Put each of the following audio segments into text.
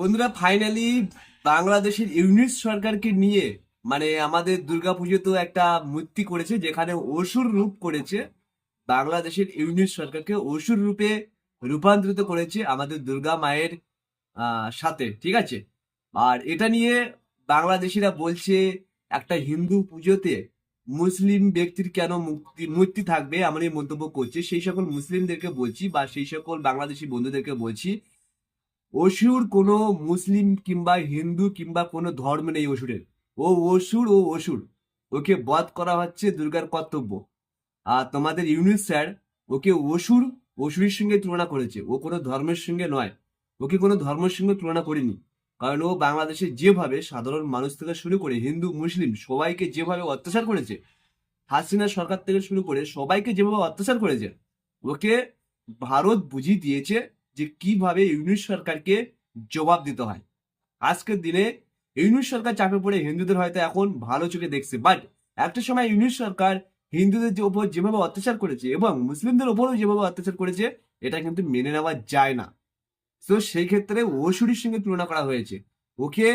বন্ধুরা ফাইনালি বাংলাদেশের ইউনিট সরকারকে নিয়ে মানে আমাদের দুর্গাপুজো তো একটা মূর্তি করেছে, যেখানে অসুর রূপ করেছে। বাংলাদেশের ইউনিট সরকারকে অসুর রূপে রূপান্তরিত করেছে আমাদের দুর্গা মায়ের সাথে, ঠিক আছে? আর এটা নিয়ে বাংলাদেশিরা বলছে, একটা হিন্দু পুজোতে মুসলিম ব্যক্তির কেন মুক্তি, মূর্তি থাকবে এমন এই মন্তব্য করছে। সেই সকল মুসলিমদেরকে বলছি বা সেই সকল বাংলাদেশি বন্ধুদেরকে বলছি অসুর কোনো মুসলিম কিংবা হিন্দু কিংবা কোনো ধর্ম নেই অসুরের। ও অসুর ও অসুর। ওকে বধ করা হচ্ছে দুর্গার কর্তব্য। আর তোমাদের ইউনিট স্যার ওকে অসুর, অসুরের সঙ্গে তুলনা করেছে। ও কোনো ধর্মের সঙ্গে নয়। ওকে কোনো ধর্মের সঙ্গে তুলনা করিনি। কারণ ও বাংলাদেশে যেভাবে সাধারণ মানুষ থেকে শুরু করে হিন্দু, মুসলিম সবাইকে যেভাবে অত্যাচার করেছে, হাসিনা সরকার থেকে শুরু করে সবাইকে যেভাবে অত্যাচার করেছে, ওকে ভারত বুঝিয়ে দিয়েছে যে কীভাবে ইউনিট সরকারকে জবাব দিতে হয়। আজকের দিনে ইউনিট সরকার চাপে পড়ে হিন্দুদের হয়তো এখন ভালো চোখে দেখছে বাট একটা সময় ইউনিট সরকার হিন্দুদের যে উপর যেভাবে অত্যাচার করেছে এবং মুসলিমদের উপরেও যেভাবে অত্যাচার করেছে, এটা কিন্তু মেনে নেওয়া যায় না। তো সেই ক্ষেত্রে ওসুরির সঙ্গে তুলনা করা হয়েছে। ওকে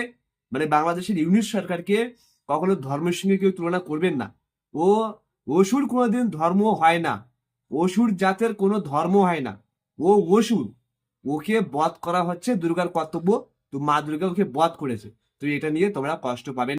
মানে বাংলাদেশের ইউনিট সরকারকে কখনো ধর্মের সঙ্গে কেউ তুলনা করবেন না। ও অসুর কোনোদিন ধর্ম হয় না। অসুর জাতের কোনো ধর্ম হয় না। ও অসুর ওকে বধ করা হচ্ছে, দুর্গার কর্তব্য, তো মা দুর্গা ওকে বধ করেছে তো এটা নিয়ে তোমরা কষ্ট পাবে।